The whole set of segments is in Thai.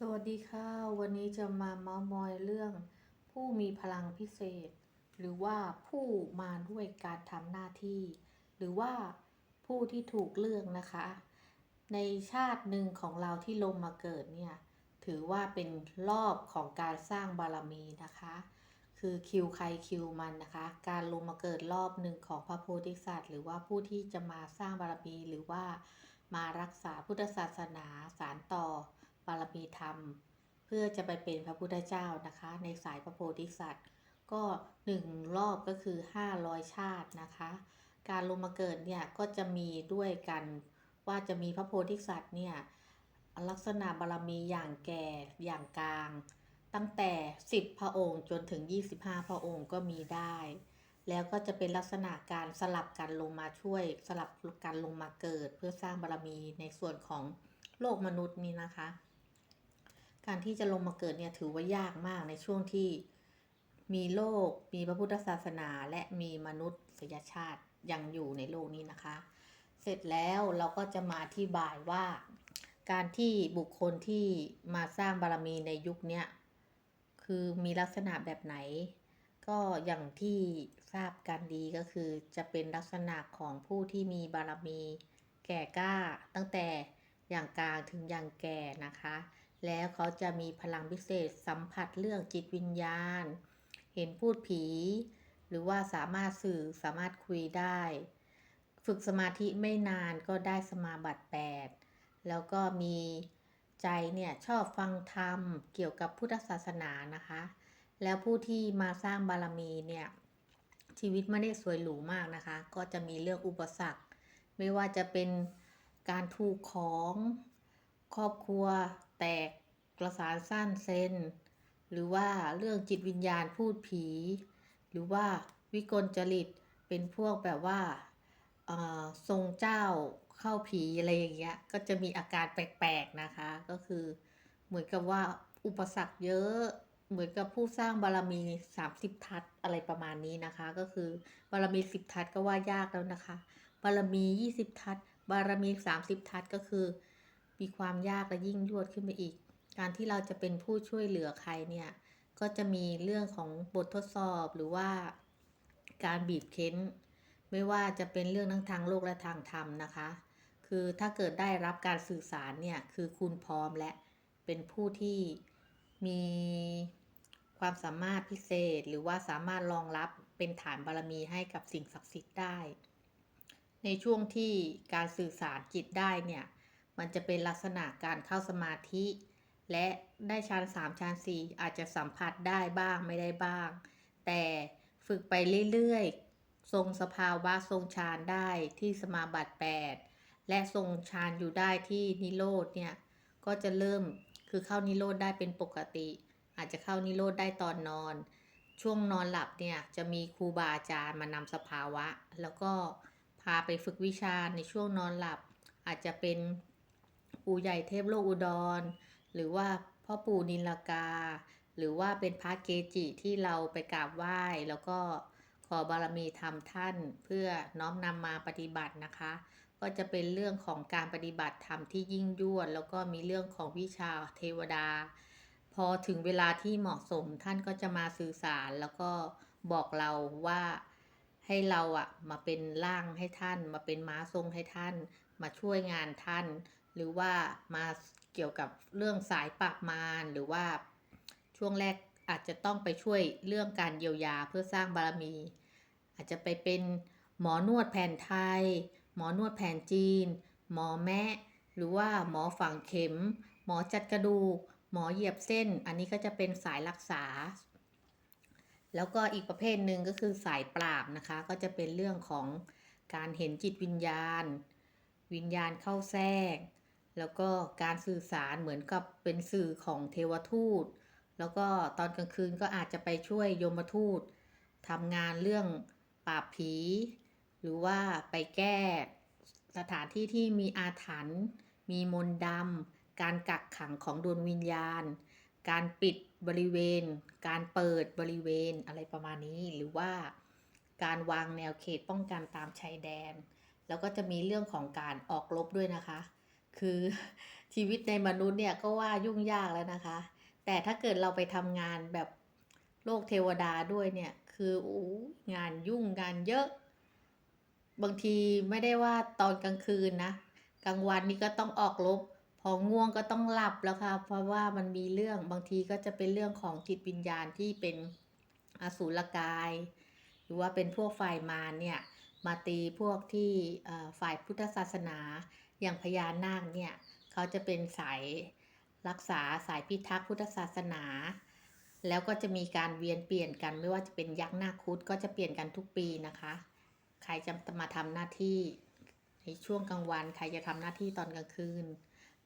สวัสดีค่ะ วันนี้จะมาเมาส์มอยเรื่อง ผู้มีพลังพิเศษ หรือว่าผู้มาด้วยการทำหน้าที่ หรือว่าผู้ที่ถูกเลือกนะคะ ในชาติหนึ่งของเราที่ลงมาเกิดเนี่ย ถือว่าเป็นรอบของการสร้างบารมีนะคะ คือคิวใครคิวมันนะคะ การลงมาเกิดรอบหนึ่งของพระโพธิสัตว์ หรือว่าผู้ที่จะมาสร้างบารมีหรือว่ามารักษาพุทธศาสนาสารต่อ บารมีธรรม เพื่อจะไปเป็นพระพุทธเจ้านะคะ ในสายพระโพธิสัตว์ ก็หนึ่งรอบก็คือ 500 ชาตินะคะ การลงมาเกิดเนี่ยก็จะมีด้วยกันว่าจะมีพระโพธิสัตว์เนี่ยลักษณะบารมีอย่างแก่อย่างกลาง ตั้งแต่ 10 พระองค์จนถึง 25 พระองค์ก็มีได้ แล้วก็จะเป็นลักษณะการสลับกันลงมาช่วย สลับกันลงมาเกิด เพื่อสร้างบารมีในส่วนของโลกมนุษย์นี่นะคะ การที่จะลงมาเกิดเนี่ยถือว่ายากมากในช่วงที่มีโลก มีพระพุทธศาสนา และมีมนุษยชาติยังอยู่ในโลกนี้นะคะ เสร็จแล้วเราก็จะมาอธิบายว่า การที่บุคคลที่มาสร้างบารมีในยุคนี้คือมีลักษณะแบบไหน ก็อย่างที่ทราบกันดีก็คือจะเป็นลักษณะของผู้ที่มีบารมีแก่กล้า ตั้งแต่อย่างกลางถึงอย่างแก่นะคะ แล้วเขาจะมีพลังพิเศษสัมผัสเรื่องจิตวิญญาณ เห็นพูดผี หรือว่าสามารถสื่อสามารถคุยได้ ฝึกสมาธิไม่นานก็ได้สมาบัติ 8 แล้วก็มีใจเนี่ยชอบฟังธรรมเกี่ยวกับพุทธศาสนานะคะ แล้วผู้ที่มาสร้างบารมีเนี่ยชีวิตไม่ได้สวยหรูมากนะคะ ก็จะมีเรื่องอุปสรรค ไม่ว่าจะเป็นการถูกของครอบครัว แตกกระสานสั้นเซนหรือว่าเรื่องจิตวิญญาณพูดผี หรือว่าวิกลจริตเป็นพวกแบบว่าทรงเจ้าเข้าผีอะไรอย่างเงี้ยก็จะมีอาการแปลกๆนะคะ ก็คือเหมือนกับว่าอุปสรรคเยอะเหมือนกับผู้สร้างบารมี 30 ทัศอะไรประมาณนี้นะคะ ก็คือบารมี 10 ทัศก็ว่ายากแล้วนะคะ บารมี 20 ทัศบารมี 30 ทัศก็คือ มีความยากและยิ่งยวดขึ้นไปอีก การที่เราจะเป็นผู้ช่วยเหลือใครเนี่ย ก็จะมีเรื่องของบททดสอบหรือว่าการบีบเค้น ไม่ว่าจะเป็นเรื่องทั้งทางโลกและทางธรรมนะคะ คือถ้าเกิดได้รับการสื่อสารเนี่ย คือคุณพร้อมและเป็นผู้ที่มีความสามารถพิเศษหรือว่าสามารถรองรับเป็นฐานบารมีให้กับสิ่งศักดิ์สิทธิ์ได้ ในช่วงที่การสื่อสารจิตได้เนี่ย มันจะเป็นลักษณะการเข้าสมาธิ และได้ฌานสามฌานสี่อาจจะสัมผัสได้บ้างไม่ได้บ้าง แต่ฝึกไปเรื่อยๆ ทรงสภาวะทรงฌานได้ที่สมาบัติ 8 และทรงฌานอยู่ได้ที่นิโรธเนี่ย ก็จะเริ่มคือเข้านิโรธได้เป็นปกติ อาจจะเข้านิโรธได้ตอนนอน ช่วงนอนหลับเนี่ยจะมีครูบาอาจารย์มานำสภาวะ แล้วก็พาไปฝึกวิชาในช่วงนอนหลับ อาจจะเป็น ปู่ใหญ่เทพโลกอุดร หรือว่าพ่อปู่นิลกา หรือว่าเป็นพระเกจิที่เราไปกราบไหว้ แล้วก็ขอบารมีธรรมท่านเพื่อน้อมนำมาปฏิบัตินะคะ ก็จะเป็นเรื่องของการปฏิบัติธรรมที่ยิ่งยวด แล้วก็มีเรื่องของวิชาเทวดา พอถึงเวลาที่เหมาะสมท่านก็จะมาสื่อสารแล้วก็บอกเราว่าให้เราอะมาเป็นร่างให้ท่าน มาเป็นม้าทรงให้ท่าน มาช่วยงานท่าน หรือว่ามาเกี่ยวกับเรื่องสายปราบมารหรือว่าช่วงแรกอาจจะต้องไปช่วยเรื่องการเยียวยาเพื่อสร้างบารมี อาจจะไปเป็นหมอนวดแผนไทย หมอนวดแผนจีน หมอแมะหรือว่าหมอฝังเข็ม หมอจัดกระดูก หมอเหยียบเส้น อันนี้ก็จะเป็นสายรักษา แล้วก็อีกประเภทหนึ่งก็คือสายปราบนะคะ ก็จะเป็นเรื่องของการเห็นจิตวิญญาณ วิญญาณเข้าแทรก แล้วก็การสื่อสารเหมือนกับเป็นสื่อของเทวทูต แล้วก็ตอนกลางคืนก็อาจจะไปช่วยยมทูตทำงานเรื่องปราบผี หรือว่าไปแก้สถานที่ที่มีอาถรรพ์มีมนต์ดำการกักขังของดวงวิญญาณ การปิดบริเวณ การเปิดบริเวณอะไรประมาณนี้ หรือว่าการวางแนวเขตป้องกันตามชายแดน แล้วก็จะมีเรื่องของการออกรบด้วยนะคะ คือชีวิตในมนุษย์เนี่ยก็ว่ายุ่งยากแล้วนะคะ แต่ถ้าเกิดเราไปทำงานแบบโลกเทวดาด้วยเนี่ย คืออู้งานยุ่งงานเยอะ บางทีไม่ได้ว่าตอนกลางคืนนะ กลางวันนี่ก็ต้องออกรบพอง่วงก็ต้องหลับแล้วค่ะ เพราะว่ามันมีเรื่องบางทีก็จะเป็นเรื่องของจิตวิญญาณที่เป็นอสูรกาย หรือว่าเป็นพวกฝ่ายมารเนี่ย มาตีพวกที่ฝ่ายพุทธศาสนาอย่างพญานาคเนี่ยเขาจะเป็นสายรักษาสายพิทักษ์พุทธศาสนา แล้วก็จะมีการเวียนเปลี่ยนกันไม่ว่าจะเป็นยักษ์นาคคุดก็จะเปลี่ยนกันทุกปีนะคะ ใครจะมาทำหน้าที่ในช่วงกลางวัน ใครจะทำหน้าที่ตอนกลางคืน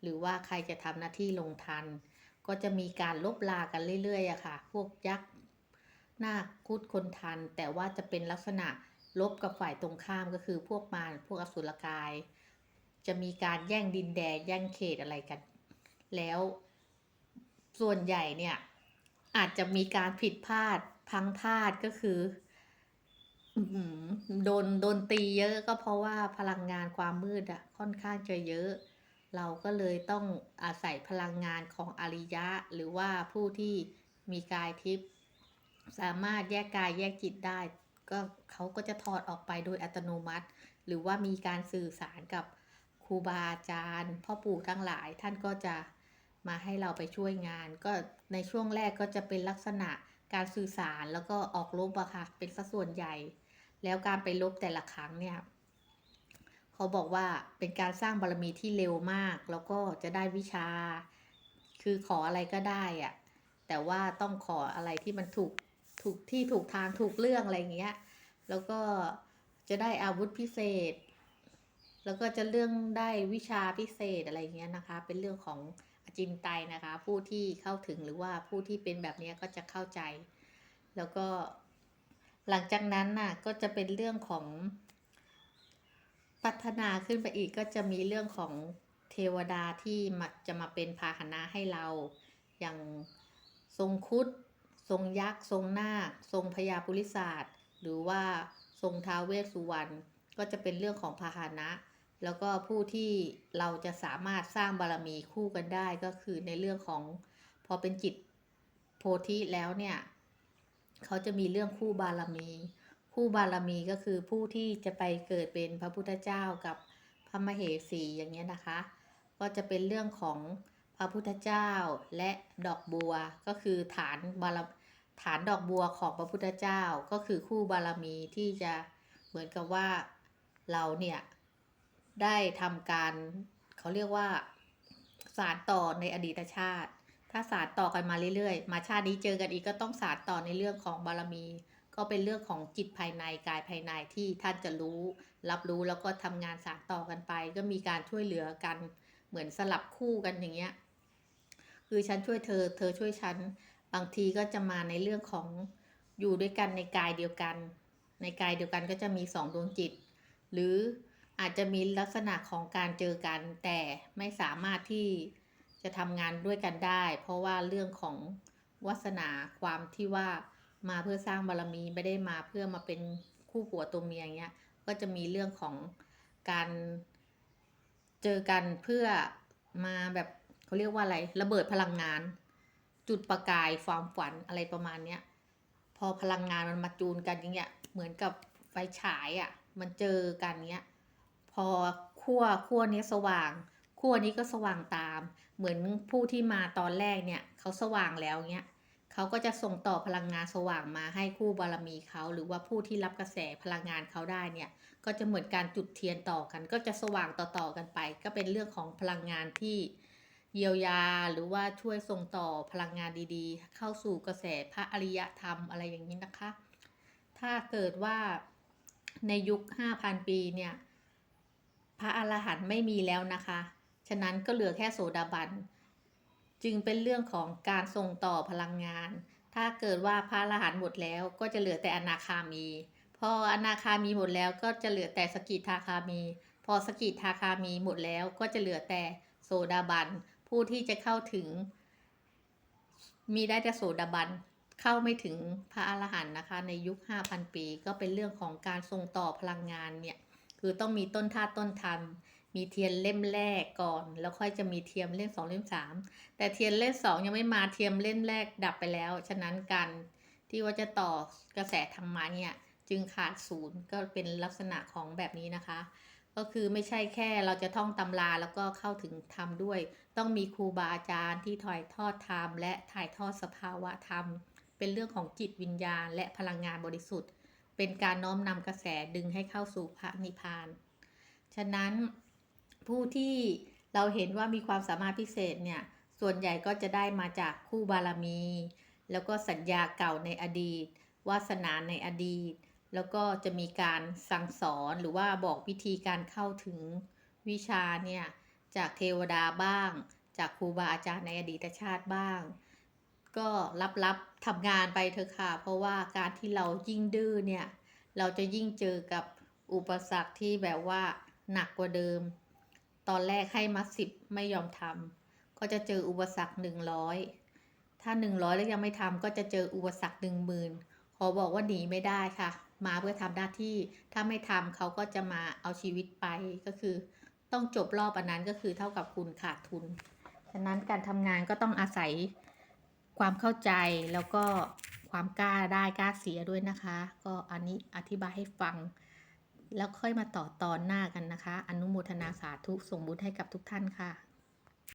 หรือว่าใครจะทำหน้าที่ลงทัน ก็จะมีการลบลากันเรื่อยๆอะค่ะ พวกยักษ์นาคคุดคนทัน แต่ว่าจะเป็นลักษณะ ลบกับฝ่ายตรงข้ามก็คือพวกมารพวกอสุรกาย จะมีการแย่งดินแดนแย่งเขตอะไรกัน แล้วส่วนใหญ่เนี่ย อาจจะมีการผิดพลาดพังพลาดก็คืออื้อหือโดนโดนตีเยอะก็เพราะว่าพลังงานความมืดอะค่อนข้างจะเยอะ เราก็เลยต้องอาศัยพลังงานของอริยะ หรือว่าผู้ที่มีกายทิพย์สามารถแยกกายแยกจิตได้ ก็เขาก็จะถอดออกไปโดยอัตโนมัติ หรือว่ามีการสื่อสารกับครูบาอาจารย์พ่อปู่ทั้งหลายท่านก็จะมาให้เราไปช่วยงาน ก็ในช่วงแรกก็จะเป็นลักษณะการสื่อสารแล้วก็ออกรบอะค่ะเป็นสัดส่วนใหญ่ แล้วการไปลบแต่ละครั้งเนี่ยเขาบอกว่าเป็นการสร้างบารมีที่เร็วมาก แล้วก็จะได้วิชา คือขออะไรก็ได้อะแต่ว่าต้องขออะไรที่มันถูก ถูกที่ถูกทางถูกเรื่องอะไรอย่างเงี้ย แล้วก็จะได้อาวุธพิเศษ แล้วก็จะเรื่องได้วิชาพิเศษอะไรเงี้ยนะคะ เป็นเรื่องของอจินไตนะคะ ผู้ที่เข้าถึงหรือว่าผู้ที่เป็นแบบเนี้ยก็จะเข้าใจ แล้วก็หลังจากนั้นน่ะก็จะเป็นเรื่องของพัฒนาขึ้นไปอีกก็จะมีเรื่องของเทวดาที่มาจะมาเป็นพาหนะให้เราอย่างทรงคุด ทรงยักษ์ ทรงนาคทรงพญาปุริศาสตร์ หรือว่าทรงท้าเวสสุวรรณก็จะเป็นเรื่องของพาหนะ แล้วก็ผู้ที่เราจะสามารถสร้างบารมีคู่กันได้ก็คือในเรื่องของพอเป็นจิตโพธิแล้วเนี่ยเขาจะมีเรื่องคู่บารมี คู่บารมีก็คือผู้ที่จะไปเกิดเป็นพระพุทธเจ้ากับพระมเหสีอย่างเงี้ยนะคะ ก็จะเป็นเรื่องของพระพุทธเจ้าและดอกบัวก็คือฐานบาร ฐานดอกบัวของพระพุทธเจ้าก็คือคู่บารมีที่จะเหมือนกับว่าเราเนี่ย ได้ทำการเขาเรียกว่าสารต่อในอดีตชาติ ถ้าสารต่อกันมาเรื่อยๆ มาชาตินี้เจอกันอีกก็ต้องสารต่อในเรื่องของบารมี ก็เป็นเรื่องของจิตภายในกายภายในที่ท่านจะรู้ รับรู้แล้วก็ทำงานสารต่อกันไป ก็มีการช่วยเหลือกันเหมือนสลับคู่กันอย่างเงี้ยคือฉันช่วยเธอ เธอช่วยฉัน บางทีก็จะมาในเรื่องของอยู่ด้วยกันในกายเดียวกัน ในกายเดียวกันก็จะมีสองดวงจิต หรืออาจจะมีลักษณะของการเจอกัน แต่ไม่สามารถที่จะทำงานด้วยกันได้ เพราะว่าเรื่องของวาสนาความที่ว่ามาเพื่อสร้างบารมีไม่ได้มาเพื่อมาเป็นคู่ผัวตัวเมียอย่างเงี้ยก็จะมีเรื่องของการเจอกันเพื่อมาแบบเขาเรียกว่าอะไรระเบิดพลังงาน จุดประกายความฝันอะไรประมาณเนี้ยพอพลังงานมันมาจูนกันอย่างเงี้ยเหมือนกับไฟฉายอะ่ะ มันเจอกันเงี้ย พอขั้วขั้วนี้สว่างขั้วนี้ก็สว่างตาม เหมือนผู้ที่มาตอนแรกเนี่ยเขาสว่างแล้วเงี้ยเขาก็จะส่งต่อพลังงานสว่างมาให้คู่บารมีเขาหรือว่าผู้ที่รับกระแสพลังงานเขาได้เนี่ย ก็จะเหมือนการจุดเทียนต่อกัน ก็จะสว่างต่อๆกันไป ก็เป็นเรื่องของพลังงานที่ เยียวยาหรือว่าช่วยส่งต่อพลังงานดีๆ เข้าสู่กระแสพระอริยธรรมอะไรอย่างนี้นะคะ ถ้าเกิดว่าในยุค 5,000 ปีเนี่ย พระอรหันต์ไม่มีแล้วนะคะ ฉะนั้นก็เหลือแค่โสดาบัน จึงเป็นเรื่องของการส่งต่อพลังงาน ถ้าเกิดว่าพระอรหันต์หมดแล้วก็จะเหลือแต่อนาคามี พออนาคามีหมดแล้วก็จะเหลือแต่สกิทาคามี พอสกิทาคามีหมดแล้วก็จะเหลือแต่โสดาบัน ผู้ที่จะเข้าถึง มีได้แต่โสดาบันเข้าไม่ถึงพระอรหันต์นะคะ ในยุค 5,000 ปี ก็เป็นเรื่องของการส่งต่อพลังงานเนี่ย คือต้องมีต้นท่าต้นทันมีเทียนเล่มแรกก่อน แล้วค่อยจะมีเทียมเล่มสองเล่มสามแต่เทียนเล่มสองยังไม่มาเทียมเล่มแรกดับไปแล้ว ฉะนั้นการที่ว่าจะต่อกระแสธรรมะเนี่ยจึงขาดศูนย์ก็เป็นลักษณะของแบบนี้นะคะ ก็คือไม่ใช่แค่เราจะท่องตำราแล้วก็เข้าถึงธรรมด้วย ต้องมีครูบาอาจารย์ที่ถ่ายทอดธรรมและถ่ายทอดสภาวะธรรม เป็นเรื่องของจิตวิญญาณ และพลังงานบริสุทธิ์ เป็นการน้อมนำกระแสดึงให้เข้าสู่พระนิพพาน ฉะนั้นผู้ที่เราเห็นว่ามีความสามารถพิเศษเนี่ย ส่วนใหญ่ก็จะได้มาจากคู่บารมี แล้วก็สัญญาเก่าในอดีต วาสนาในอดีต แล้วก็จะมีการสั่งสอนหรือว่าบอกวิธีการเข้าถึงวิชาเนี่ยจากเทวดาบ้าง จากครูบาอาจารย์ในอดีตชาติบ้าง ก็รับๆทำงานไปเถอะค่ะ เพราะว่าการที่เรายิ่งดื้อเนี่ย เราจะยิ่งเจอกับอุปสรรคที่แบบว่าหนักกว่าเดิม ตอนแรกให้มาสิบไม่ยอมทำก็จะเจออุปสรรคหนึ่งร้อยถ้าหนึ่งร้อยแล้วยังไม่ทำก็จะเจออุปสรรคหนึ่งหมื่นขอบอกว่าหนีไม่ได้ค่ะ มาเพื่อทำหน้าที่ ถ้าไม่ทำเขาก็จะมาเอาชีวิตไปก็คือ ต้องจบรอบอันนั้นก็คือเท่ากับคุณขาดทุนฉะนั้นการทำงานก็ต้องอาศัยความเข้าใจแล้วก็ความกล้าได้กล้าเสียด้วยนะคะ ก็อันนี้อธิบายให้ฟัง แล้วค่อยมาต่อตอนหน้ากันนะคะ อนุโมทนาสาธุส่งบุญให้กับทุกท่านค่ะ